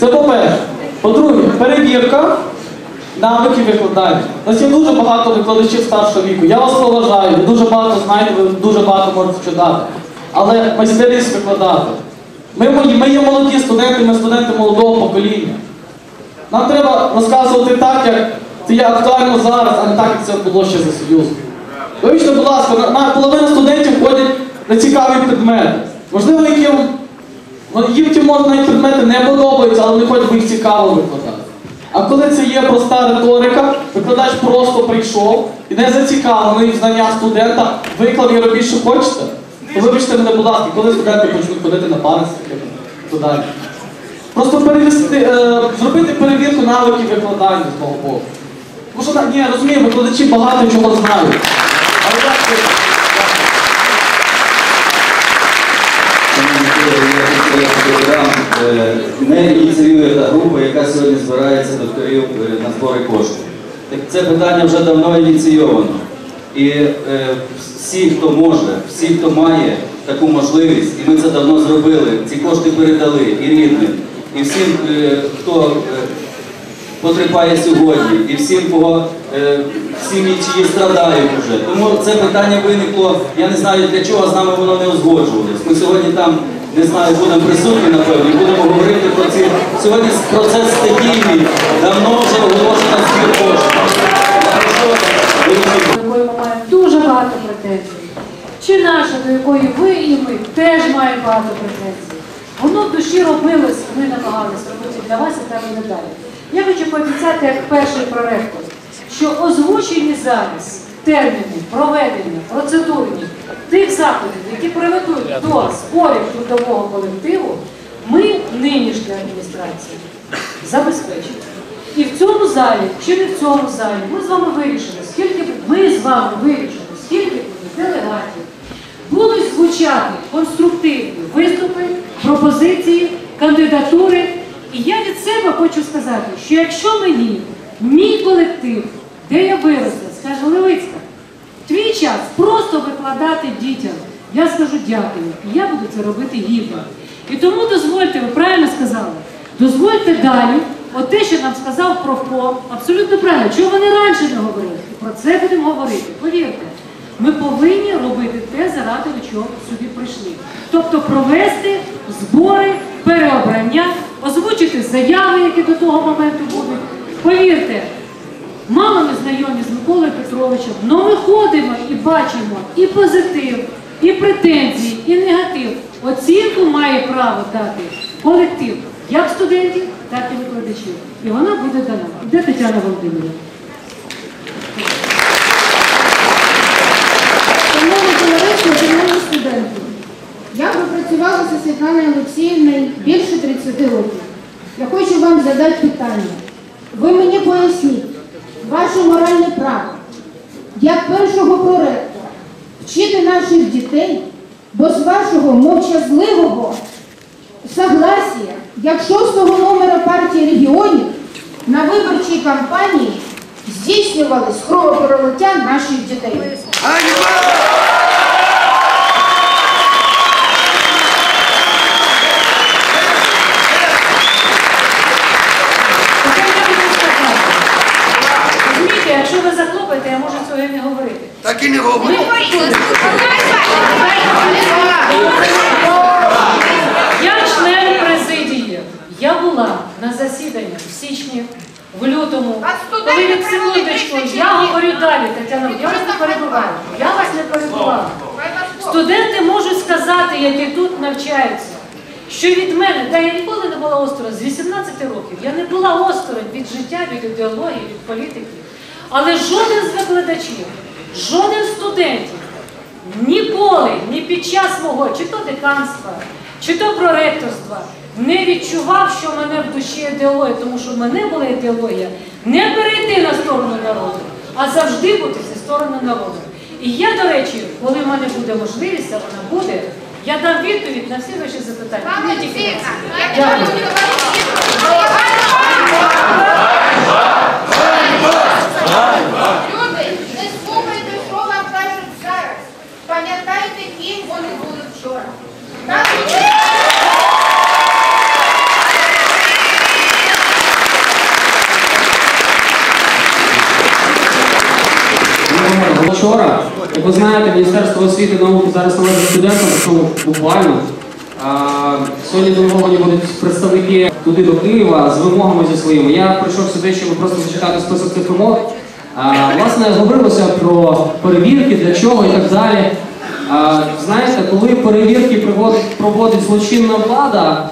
Це по-перше. По-друге, перевірка навиків викладання. У нас є дуже багато викладачів старшого віку. Я вас поважаю, ви дуже багато знаєте, ви дуже багато можете що. Але майстерність викладати. Ми, ми є молоді студенти, ми студенти молодого покоління. Нам треба розказувати так, як це є актуально зараз, а не так, як це було ще за Союзу. Вибачте, будь ласка, на, на половина студентів ходять на цікаві предмети. Можливо, яким їм ті може навіть предмети не подобаються, але вони хочуть їх цікаво викладати. А коли це є проста риторика, викладач просто прийшов і не зацікавлений в знання студента, виклав і робіть, що хочете. То вибачте мене, будь ласка, коли студенти почнуть ходити на пари з то далі. Просто перевести, е, зробити перевірку навиків викладання з мого боку. Тому що ні, я розумію, викладачі багато чого знають. Але як це? Шановні колеги, я хотів сказати, що вам е, не ініціює та група, яка сьогодні збирається докторів е, на збори коштів. Так це питання вже давно ініційовано. І е, всі, хто може, всі, хто має таку можливість, і ми це давно зробили, ці кошти передали і рідним, і всім, е, хто е, потерпає сьогодні, і всім, кого е, сім'ї чиї страдають вже. Тому це питання виникло, я не знаю для чого з нами воно не узгоджувалось. Ми сьогодні там, не знаю, будемо присутні, напевно, і будемо говорити про ці. Сьогодні процес стихійний, давно вже оголошено збір коштів. До якої ми маємо дуже багато претензій. Чи наша, до якої ви і ми теж маємо багато претензій. Воно в душі робилось, ми намагалися робити для вас і так і далі. Я хочу пообіцяти як перший проректор, що озвучені зараз терміни проведення процедурні тих заходів, які приведуть до зборів трудового колективу, ми, нинішня адміністрація, забезпечимо. І в цьому залі, чи не в цьому залі, ми з вами вирішили, скільки ми з вами вирішили, скільки буде делегатів, будуть звучати конструктивні виступи, пропозиції, кандидатури. І я від себе хочу сказати, що якщо мені мій колектив, де я виросла, скаже Левицька, твій час просто викладати дітям, я скажу дякую, і я буду це робити гідно. І тому дозвольте, ви правильно сказали, дозвольте далі, от те, що нам сказав профком, абсолютно правильно, чого вони раніше не говорили. Про це будемо говорити. Повірте, ми повинні робити те, заради чого сюди прийшли. Тобто провести збори, переобрання, озвучити заяви, які до того моменту будуть. Повірте, Мало ми знайомі з Миколою Петровичем, але ми ходимо і бачимо і позитив, і претензії, і негатив. Оцінку має право дати колектив як студентів, так і викладачів. І вона буде дана. Де Тетяна Володимирівна? Шановні студенти, я пропрацювала зі Світланою Олексіївною більше 30 років. Я хочу вам задати питання. Ви мені поясніть ваше моральне право, як першого проректора, вчити наших дітей, бо з вашого мовчазливого согласія, як шостого номера партії регіонів на виборчій кампанії здійснювались кровопролиття наших дітей. Тепер я хочу сказати. Розумієте, якщо ви захлопаєте, я можу цього і не говорити. Так і не говори. Я член президії. Я була на засіданні в січні, в лютому. Коли від секундочку, я говорю далі, Тетяна, я вас не перебуваю. Я вас не перебувала. Студенти можуть сказати, які тут навчаються, що від мене, та я ніколи не була осторонь, з 18 років, я не була осторонь від життя, від ідеології, від політики. Але жоден з викладачів, жоден з студентів ніколи, ні під час мого, чи то деканства, чи то проректорства, не відчував, що в мене в душі ідеологія, тому що в мене була ідеологія не перейти на сторону народу, а завжди бути зі сторони народу. І я, до речі, коли в мене буде можливість, а вона буде, я дам відповідь на всі ваші запитання. Не тільки. Дякую. Вчора, як ви знаєте, Міністерство освіти і науки зараз належить студентам, тому буквально. Сьогодні делеговані будуть представники туди до Києва з вимогами зі своїми. Я прийшов сюди, щоб просто зачитати список цих вимог. Власне, говорилося про перевірки, для чого і так далі. Знаєте, коли перевірки проводить, проводить злочинна влада,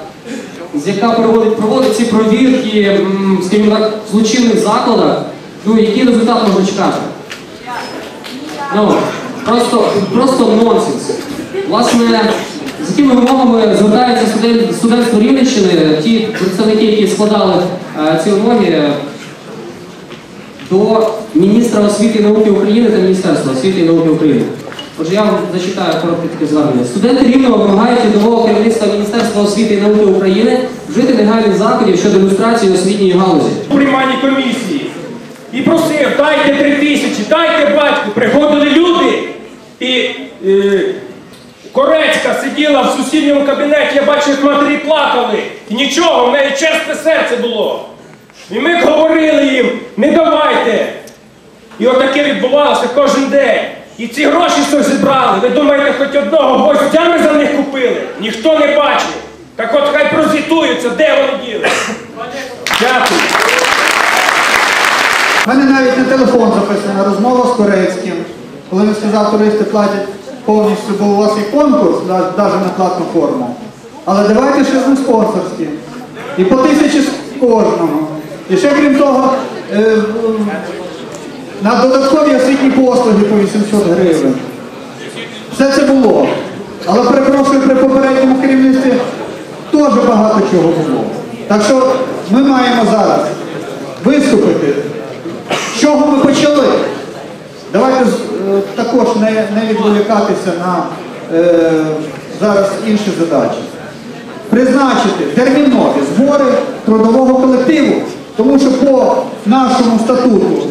з яка проводить, проводить ці провірки, скажімо так, в злочинних закладах, ну який результат можна чекати? Ну, просто, просто нонсенс. Власне, з якими вимогами звертається студент, студентство Рівненщини, ті представники, які складали е, ці вимоги, до міністра освіти і науки України та Міністерства освіти і науки України. Отже, я вам зачитаю коротке таке звернення. Студенти Рівного вимагають від нового керівництва Міністерства освіти і науки України вжити негайних заходів щодо ілюстрації освітньої галузі. приймальній комісії і просив, дайте три тисячі, дайте батьку. Приходили люди, і е, Корецька сиділа в сусідньому кабінеті, я бачив, як матері плакали. І нічого, в неї чесне серце було. І ми говорили їм, не давайте. І отаке відбувалося кожен день. І ці гроші, що зібрали, ви думаєте, хоч одного гвоздя ми за них купили? Ніхто не бачив. Так от хай прозвітуються, де вони діли. Дякую. У мене навіть на телефон записана розмова з Корецьким, коли він сказав, туристи платять повністю, бо у вас є конкурс, навіть на платну форму. Але давайте ще з спонсорські. І по тисячі з кожного. І ще крім того, е, на додаткові освітні послуги по 800 гривень. Все це було. Але перепрошую, при попередньому керівництві теж багато чого було. Так що ми маємо зараз виступити. З чого ми почали? Давайте е, також не, не відволікатися на е, зараз інші задачі. Призначити термінові збори трудового колективу, тому що по нашому статуту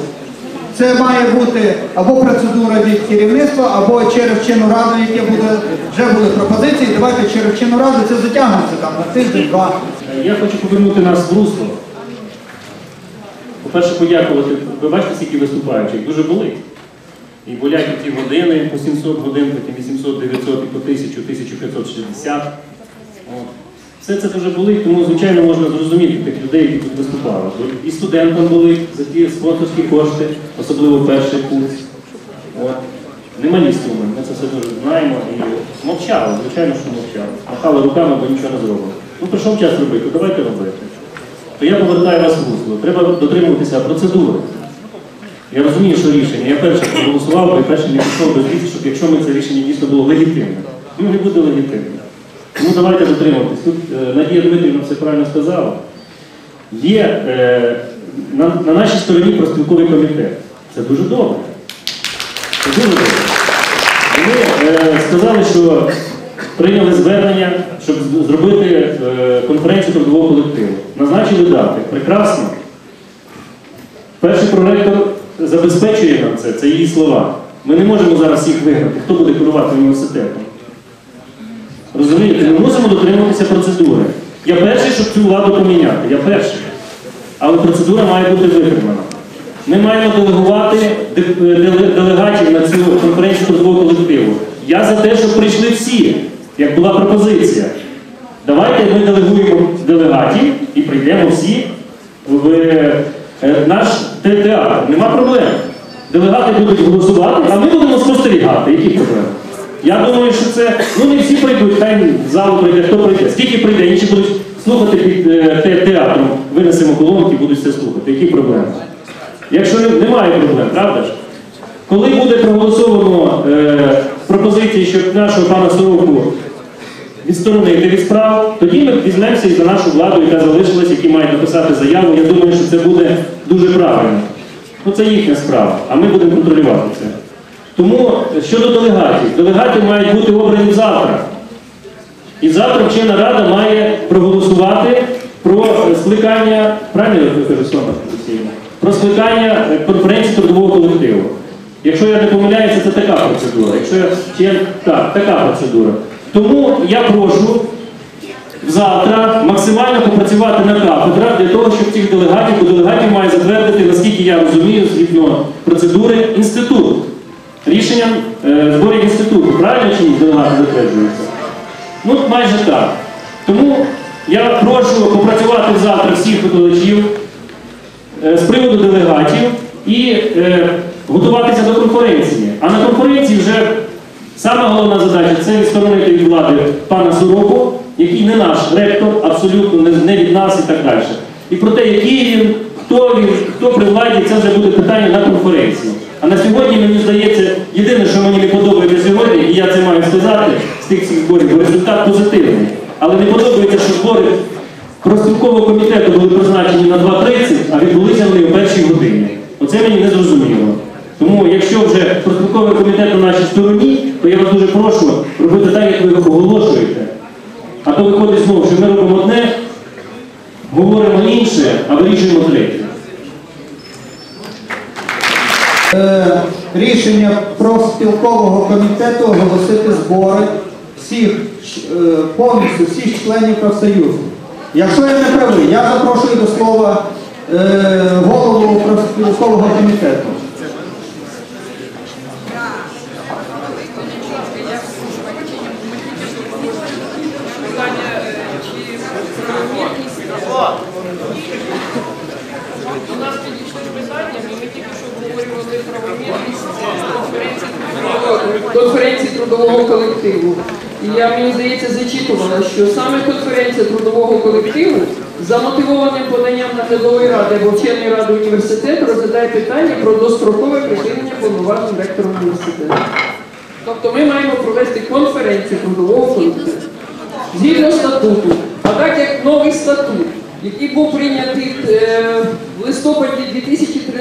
це має бути або процедура від керівництва, або через вчену раду, яке буде, вже були пропозиції. Давайте через вчену раду це затягнеться там на тиждень-два. Я хочу повернути нас в русло. По-перше, подякувати. Ви бачите, скільки виступаючих? Дуже болить. І болять ті години по 700 годин, потім 800, 900 і по 1000, 1560. Все це дуже болить, тому, звичайно, можна зрозуміти тих людей, які тут виступали. І студентам болить за ті спонсорські кошти, особливо перший курс. От. Немалі суми, ми це все дуже знаємо і мовчали, звичайно, що мовчали. Махали руками, бо нічого не зробили. Ну прийшов час робити, давайте робити. То я повертаю вас в русло. Треба дотримуватися процедури. Я розумію, що рішення. Я перший проголосував, і перший не пішов без віці, щоб якщо ми це рішення дійсно було легітимне. Ну не буде легітимне. Тому давайте дотримуватись. Тут е, Надія Дмитрівна все правильно сказала. Є е, на, на нашій стороні профспілковий комітет. Це дуже добре. Це дуже добре. Вони е, сказали, що прийняли звернення, щоб зробити е, конференцію трудового колективу. Назначили дати. Прекрасно. Перший проректор забезпечує нам це, це її слова. Ми не можемо зараз їх виграти. Хто буде керувати університетом? Розумієте, ми мусимо дотримуватися процедури. Я перший, щоб цю владу поміняти. Я перший. Але процедура має бути витримана. Ми маємо делегувати делегатів на цю конференцію трудового колективу. Я за те, щоб прийшли всі, як була пропозиція. Давайте ми делегуємо делегатів і прийдемо всі в е, наш театр. Нема проблем. Делегати будуть голосувати, а ми будемо спостерігати. Які проблеми? Я думаю, що це. Ну не всі прийдуть, хай залу прийде, хто прийде. Скільки прийде, інші будуть слухати під е, те- театром, винесемо колонки, будуть все слухати. Які проблеми? Якщо немає проблем, правда ж? Коли буде проголосовано е, пропозиції, щоб нашого пана Сороку відсторонити від справ, тоді ми візьмемося і за нашу владу, яка залишилась, які мають написати заяву. Я думаю, що це буде дуже правильно. Ну це їхня справа, а ми будемо контролювати це. Тому щодо делегатів, делегати мають бути обрані завтра. І завтра вчена рада має проголосувати про скликання, правильно я кажу слово про скликання конференції трудового колективу. Якщо я не помиляюся, це така процедура. Якщо я, так, така процедура. Тому я прошу завтра максимально попрацювати на кафедрах для того, щоб цих делегатів, бо делегатів має затвердити, наскільки я розумію, згідно процедури, інститут. Член е, зборів інституту, правильно чи ні? Делегати затверджуються? Ну, майже так. Тому я прошу попрацювати завтра всіх викладачів е, з приводу делегатів і е, готуватися до конференції. А на конференції вже сама головна задача це відсторонити від влади пана Суроку, який не наш ректор, абсолютно не від нас і так далі. І про те, який він, хто він, хто при владі, це вже буде питання на конференції. А на сьогодні, мені здається, єдине, що мені не подобається сьогодні, і я це маю сказати з тих всіх зборів, бо результат позитивний. Але не подобається, що збори профспілкового комітету були призначені на 2.30, а відбулися вони о першій годині. Оце мені не зрозуміло. Тому, якщо вже профспілковий комітет на нашій стороні, то я вас дуже прошу робити так, як ви оголошуєте. А то виходить знову, що ми робимо одне, говоримо інше, а вирішуємо третє. Е, рішення профспілкового комітету оголосити збори всіх е, повністю всіх членів профсоюзу. Якщо я не правий, я запрошую до слова е, голову профспілкового комітету. У нас підійшли з питанням, і ми тільки що конференції трудового- колективу. І я, мені здається, зачитувала, що саме конференція трудового колективу за мотивованим поданням наглядової ради або вченої ради університету розглядає питання про дострокове припинення повноважень ректора університету. Тобто ми маємо провести конференцію трудового колективу згідно статуту. А так як новий статут, який був прийнятий е, в листопаді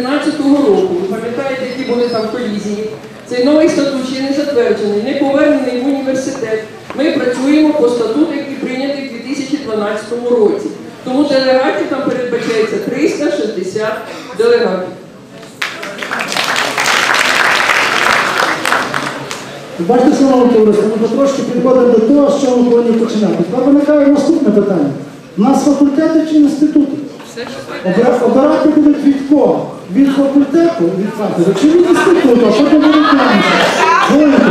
2013 року, ви пам'ятаєте, які були там колізії, цей новий статут ще не затверджений, не повернений в університет. Ми працюємо по статуту, який прийнятий в 2012 році. Тому делегатів там передбачається 360 делегатів. Бачите, шановне товариство, ми потрошки підходимо до того, з чого ми повинні починати. Тепер виникає наступне питання. У нас факультети чи інститути? Обира- Обирати будуть від кого? Від факультету, від кафедри, чи від інституту, а потім будуть Знаєте,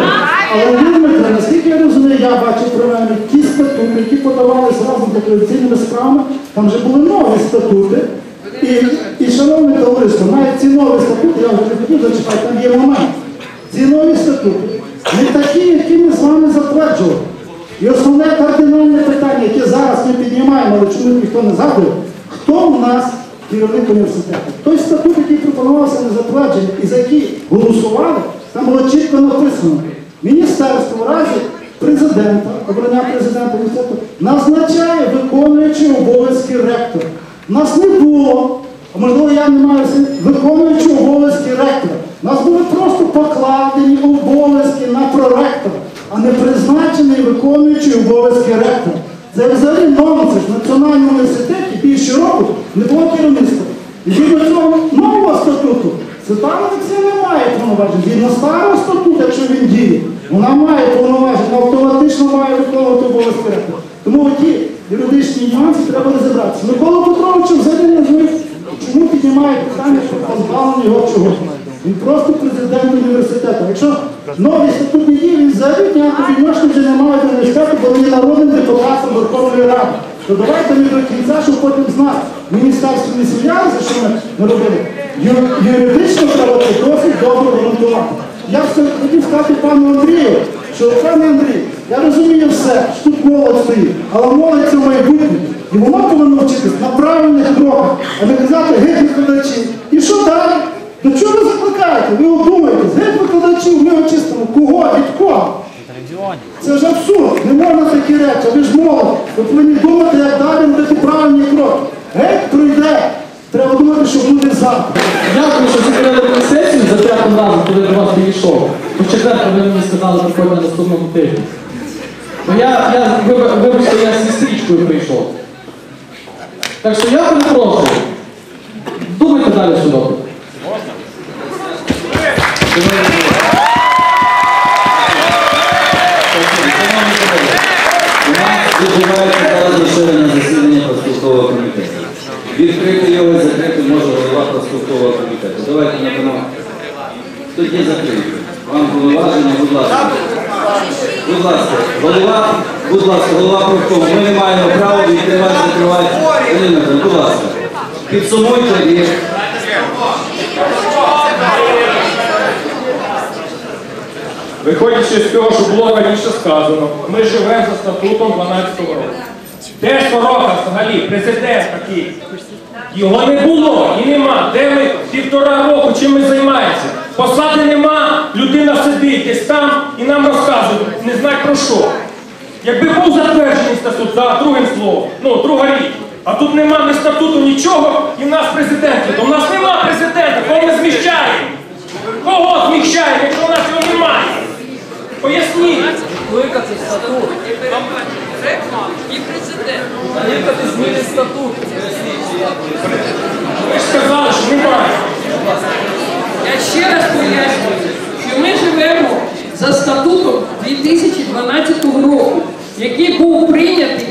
Але Дмитро, наскільки я розумію, я бачив принаймні ті статути, які подавалися разом з деклараційними справами, там вже були нові статути. І, і шановне товариство, навіть ці нові статути, я вже не хотів зачіпати, там є момент. Ці нові статути не такі, які ми з вами затверджували. І основне кардинальне питання, яке зараз ми піднімаємо, але чому ніхто не згадує, хто у нас керівник університету? Той статут, який пропонувався на затвердження і за який голосували, там було чітко написано. Міністерство в разі президента, обрання президента університету назначає виконуючий обов'язки ректора. Нас не було, а можливо я не маю сил, виконуючи обов'язки ректора. Нас були просто покладені обов'язки на проректора, а не призначений виконуючий обов'язки ректора. Це взагалі нонсенс. В Національному університеті більше року не було керівництва. І згідно цього нового статуту Світлана Олексія не має повноважень. Згідно старого статуту, якщо він діє, вона має повноваження, автоматично має виконувати обов'язки. Тому ті юридичні нюанси треба розібратися. Микола Петрович взагалі не знає, чому піднімає питання про позбавлення його чогось. Він просто президент університету. Якщо новий статут не діє, він взагалі ніякого відношення вже не має до університету, бо він є народним депутатом Верховної Ради. То давайте ми до кінця, щоб потім знати, міністерство не сміялося, що ми не робили. Юридично треба це досить добре гарантувати. Я все хотів сказати пану Андрію, що пане Андрій, я розумію все, що тут молодь стоїть, але молодь це майбутнє. І воно повинно вчитись на правильних кроках, а не казати геть викладачі. І що далі? До чого ви закликаєте? Ви обдумаєтесь, геть викладачів, ми очистимо. Кого? Від кого? Це ж абсурд, не можна такі речі, ви ж молодь. Ви повинні думати, як далі робити правильні кроки. Геть пройде. Треба думати, що буде завтра. Дякую, що зібрали на сесію за п'ятим разом, коли до вас підійшов. То четверте ви мені сказали, що на наступному тижні. Бо я, я вибач- вибачте, я зі стрічкою прийшов. Так що я перепрошую. Думайте далі, що добре. Шановні колеги, у нас відбувається зараз розширене засідання профспілкового комітету. Відкрити його і закрити може голова профспілкового комітету. Давайте надамо. Тоді закрити. Вам повноваження, будь ласка. Будь ласка, голова, будь ласка, голова профкому. Ми не маємо права відкривати, закривати. Ірина, будь ласка. Підсумуйте і Виходячи з того, що було раніше сказано, ми живемо за статутом 12-го року. Де Сорока взагалі, президент такий? Його не було і нема. Де ми півтора року чим ми займаємося? Посади нема, людина сидить десь там і нам розказують, не знаю про що. Якби був затверджений статут, за другим словом, ну, друга річ. А тут нема ні статуту, нічого, і в нас президент. То в нас нема президента, кого ми зміщаємо? Кого зміщаємо, якщо в нас його немає? Поясніть. Викати статут. І президент. Викати зміни статут. Ви ж сказали, що немає. Я ще раз пояснюю, що ми живемо за статутом 2012 року, який був прийнятий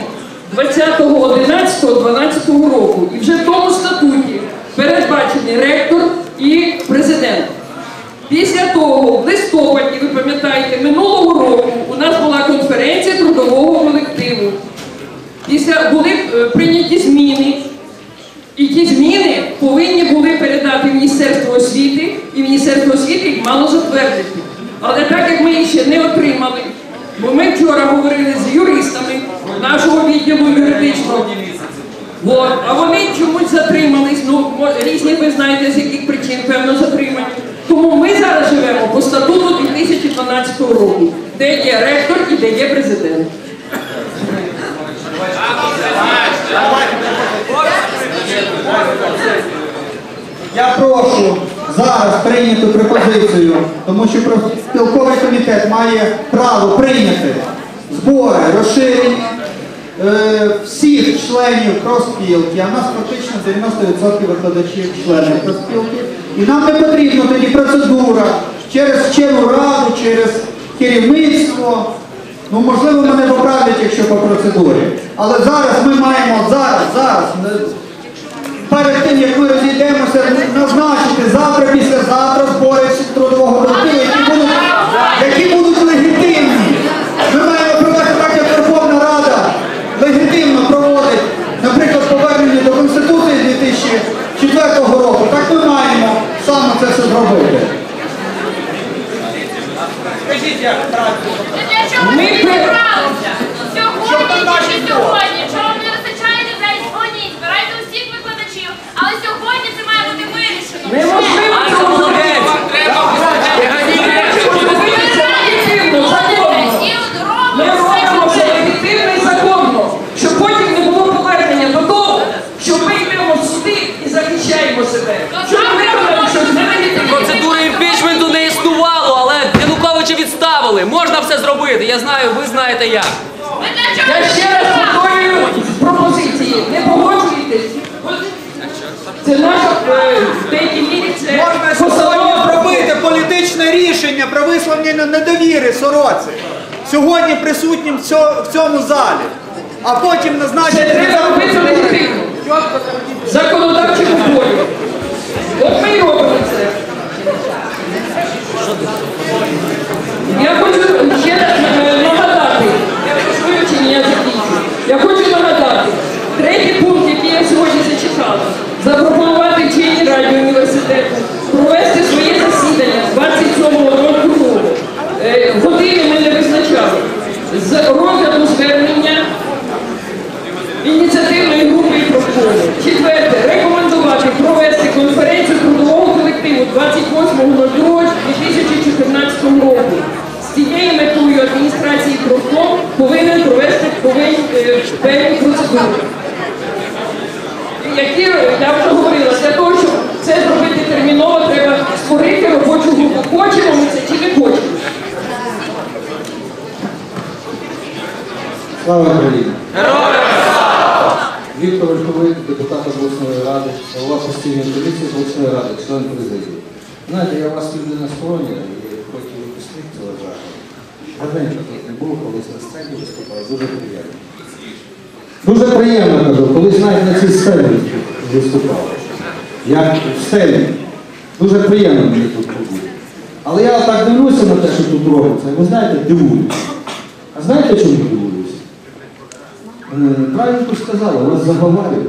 20.11.12 року. І вже в тому статуті передбачений ректор і президент. Після того, в листопаді, ви пам'ятаєте, минулого року у нас була конференція трудового колективу. Після були е, прийняті зміни, і ті зміни повинні Міністерство освіти, і Міністерство освіти їх мало затвердити. Але так як ми їх ще не отримали, бо ми вчора говорили з юристами нашого відділу юридичного. А вони чомусь затримались, ну різні ви знаєте, з яких причин, певно, затримані. Тому ми зараз живемо по статуту 2012 року, де є ректор і де є президент. Я прошу зараз прийняти пропозицію, тому що профспілковий комітет має право прийняти збори, розширені е, всіх членів профспілки, а нас практично 90% викладачів членів профспілки. І нам не потрібна тоді процедура через вчену раду, через керівництво. Ну, можливо, мене поправлять, якщо по процедурі. Але зараз ми маємо зараз, зараз. Перед тим, як ми розійдемося, назначити завтра, післязавтра збори трудового колективу, які будуть, які будуть легітимні. Ми маємо провести так, як Верховна Рада легітимно проводить, наприклад, повернення до Конституції 2004 року. Так ми маємо саме це все зробити. Для чого Ми ми при- зібралися? Сьогодні чи сьогодні? Якщо вам не вистачає людей, дзвоніть, збирайте усіх викладачів. Але сьогодні це має бути вирішено. Неможливо цього зробити. Це легітимно, законно. Ми робимо це легітимно і законно, щоб потім не було повернення до того, що ми йдемо в суди і захищаємо себе. Щоб ми виконали щось нелегітимне. Процедури імпічменту не існувало, але Януковича відставили. Можна все зробити. Я знаю, ви знаєте як. Я ще раз повторюю пропозиції. Не погоджуйтесь. Це наша е, в деякій мірі це Можна сьогодні зробити політичне рішення про висловлення недовіри сороці. Сьогодні присутнім в цьому залі. А потім Це назначити. треба робити легітимно. Законодавчим волі. От ми і робимо це. Я хочу ще раз е, нагадати, вивчення я закінчу. Я хочу нагадати, третій пункт, який я сьогодні зачитала, запропонувати вченій раді університету провести своє засідання 27.02. Е, Години ми не визначали. З розгляду звернення ініціативної групи і профкому. Четверте. Рекомендувати провести конференцію трудового колективу 28.02.2014 року. З цією метою адміністрації профком повинен провести повинні, е, певні процедури. Які я вже говорила, для того, щоб це зробити терміново, треба створити робочу групу. Хочемо ми це чи не хочемо. Слава Україні! Віктор Ольховик, депутат обласної ради, голова постійної комісії обласної ради, член президії. Знаєте, я вас людина стороння, і хоч і випускник цього жаху. Гарненько тут не був, колись на сцені виступав, дуже приємно. Приємно кажу, колись навіть на цій сцені виступав. Як в сцені. Дуже приємно мені тут побути. Але я так дивлюся на те, що тут робиться, ви знаєте, дивуюся. А знаєте, чому дивуюся? Е, Правильно сказали, вас заговорюють.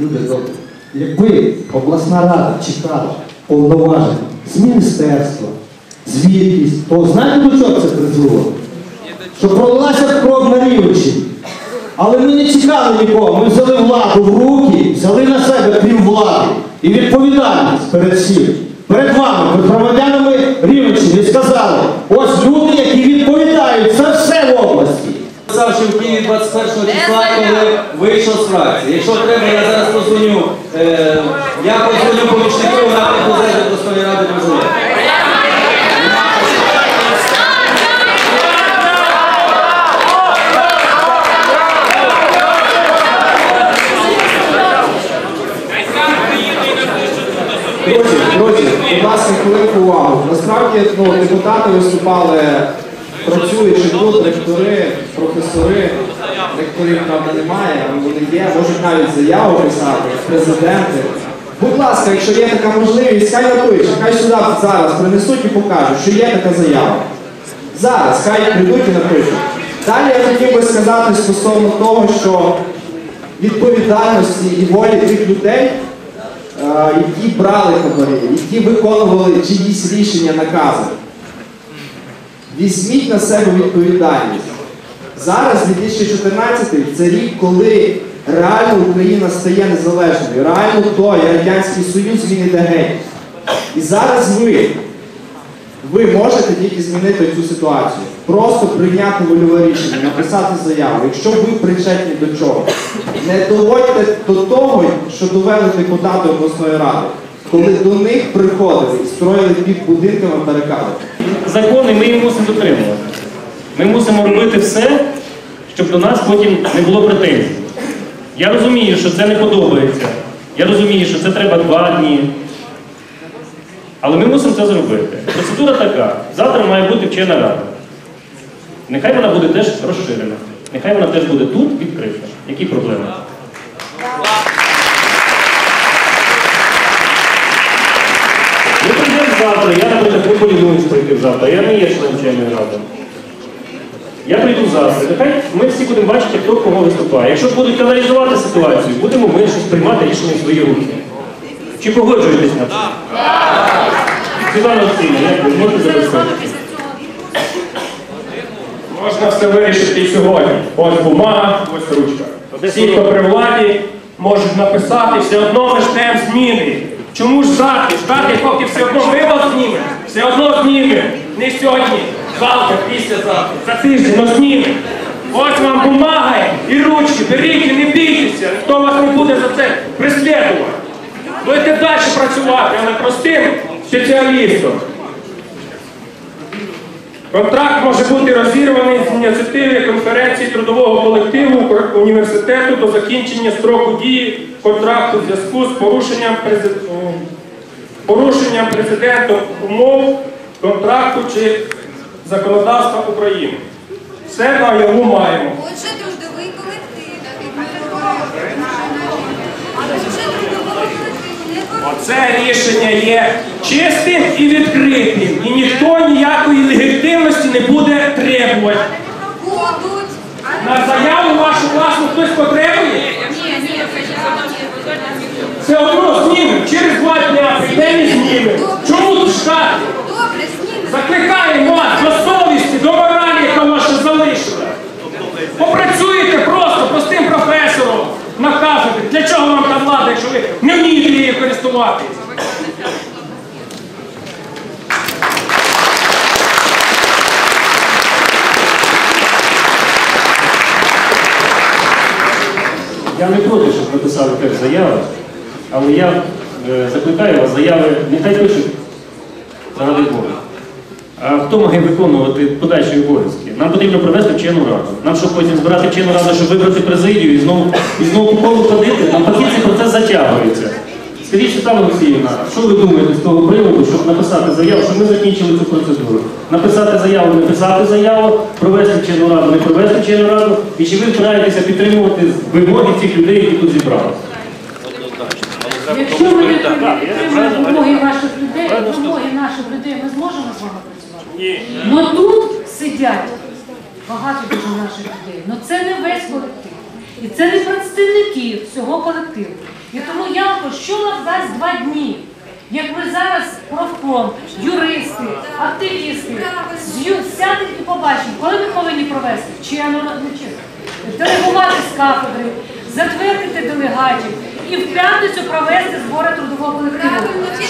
Люди добрі. Якби обласна рада чекала повноваження з міністерства, звітність, то знаєте до чого це призвело? Що пролилася кров на рівнищі. Але ми не чекали нікого, ми взяли владу в руки, взяли на себе крім влади і відповідальність перед всім. Перед вами, перед громадянами Рівненщини, і сказали, ось люди, які відповідають за все в області. Писав, що в Києві 21 числа, коли вийшов з фракції. Якщо треба, я зараз позвоню. Е, я позвоню помічнику на президента обласної ради Дружини. Друзі, будь ласка, хвилинку увагу. Насправді ну, депутати виступали, працюючи тут, ректори, професори, ректорів, правда, немає, але вони є, можуть навіть заяву писати, президенти. Будь ласка, якщо є така можливість, хай напише, хай сюди зараз принесуть і покажуть, що є така заява. Зараз, хай прийдуть і напишуть. Далі я хотів би сказати стосовно того, що відповідальності і волі тих людей, які брали хабарі, які виконували чиїсь рішення, накази. Візьміть на себе відповідальність. Зараз 2014 це рік, коли реально Україна стає незалежною. Реально той Радянський Союз він іде геть. І зараз ви, ви можете тільки змінити цю ситуацію. Просто прийняти вольове рішення, написати заяву. Якщо ви причетні до чого, не доводьте до того, що довели депутати обласної ради, коли до них приходили і строїли під будинками барикади. Закони ми мусимо дотримувати. Ми мусимо робити все, щоб до нас потім не було претензій. Я розумію, що це не подобається. Я розумію, що це треба два дні. Але ми мусимо це зробити. Процедура така. Завтра має бути вчена рада. Нехай вона буде теж розширена. Нехай вона теж буде тут відкрита. Які проблеми? Ми прийдемо завтра, я, наприклад, пропонуюсь прийти завтра, я не є членом вченої ради. Я прийду завтра. Нехай ми всі будемо бачити, хто кого виступає. Якщо будуть каналізувати ситуацію, будемо ми щось приймати рішення свої руки. Чи погоджуєтесь на це? Світлана Олексійовна, як ви можете забезпечити? Можна все вирішити і сьогодні. Ось бумага, ось ручка. Всі, хто при владі, можуть написати, все одно ми ждемо зміни. Чому ж ждати? Ждати, поки все одно ми вас знімемо. Все одно знімемо. Не сьогодні, завтра, післязавтра, за тиждень, но знімемо. Ось вам бумага і ручки, беріть і не бійтеся, ніхто вас не буде за це преслідувати. Будете далі працювати, але простим спеціалістом. Контракт може бути розірваний з ініціативи конференції трудового колективу університету до закінчення строку дії контракту в зв'язку з порушенням, презид... порушенням президентом умов контракту чи законодавства України. Все наяву маємо. Отже, трудовий колектив. Отже, трудового колективу не порушує. Оце рішення є чистим і відкритим. І ніхто ніякої легітимності не буде требувати. На заяву вашу власну хтось потребує? Ні, ні, Все одно знімемо. Через два дня прийдемо і знімемо. Чому тут ждати? Добре, знімемо. Закликаємо вас до совісті, до моралі, яка ваша залишила. Попрацюєте просто простим професором, наказуєте. Для чого вам та влада, якщо ви не вмієте її? Я не проти, щоб написали теж заяви, але я е, закликаю вас, заяви нехай пишуть заради Бога. А хто має виконувати подальші обов'язки? Нам потрібно провести вчену раду. Нам щоб потім збирати вчену раду, щоб вибрати президію і знову, і знову колу ходити, навпаки цей процес затягується. Скажіть, Світлана Олексіївна, що ви думаєте з того приводу, щоб написати заяву, що ми закінчили цю процедуру? Написати заяву, не писати заяву, провести вчену раду, не провести вчену раду, і чи ви збираєтеся підтримувати вимоги цих людей, які тут зібралися? Якщо ви не підтримуєте вимоги наших людей, вимоги наших людей, ми зможемо з вами працювати. Ні. Ну тут сидять багато дуже наших людей. Ну це не весь колектив. І це не представники всього колективу. І тому я кажу, що нам дасть два дні? Як ми зараз профком, юристи, активісти, сядемо і побачимо, коли ми повинні провести, не делегувати з кафедри, затвердити делегатів і в п'ятницю провести збори трудового колективу.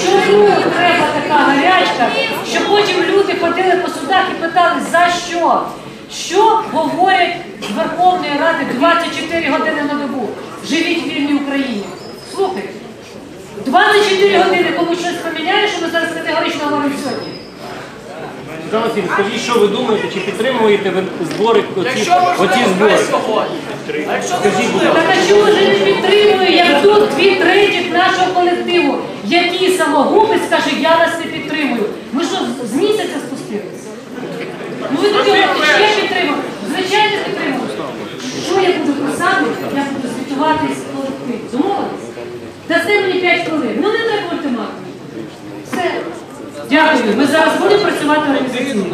Чому треба така гарячка, що потім люди ходили по судах і питали, за що? Що говорять з Верховної Ради 24 години на добу? Живіть в вільній Україні. Слухайте, 24 години комусь щось поміняє, що ми зараз категорично говоримо сьогодні. Михайло Васильович, скажіть, що ви думаєте, чи підтримуєте ви збори оці, Якщо можливо, оці збори? хай сьогодні. А якщо Скажіть, будь Так а чому ж не підтримує, як тут дві третіх нашого колективу, які самогубець каже, я вас не підтримую. Ми що, з місяця спустилися? Ну ви тоді говорите, ще підтримую. Звичайно, підтримую. Що я буду писати, я буду звітуватись колективі. Домовились? Дасте мені 5 хвилин. Ну не треба ультиматум. Все. Дякую. Ми зараз будемо працювати організаційно.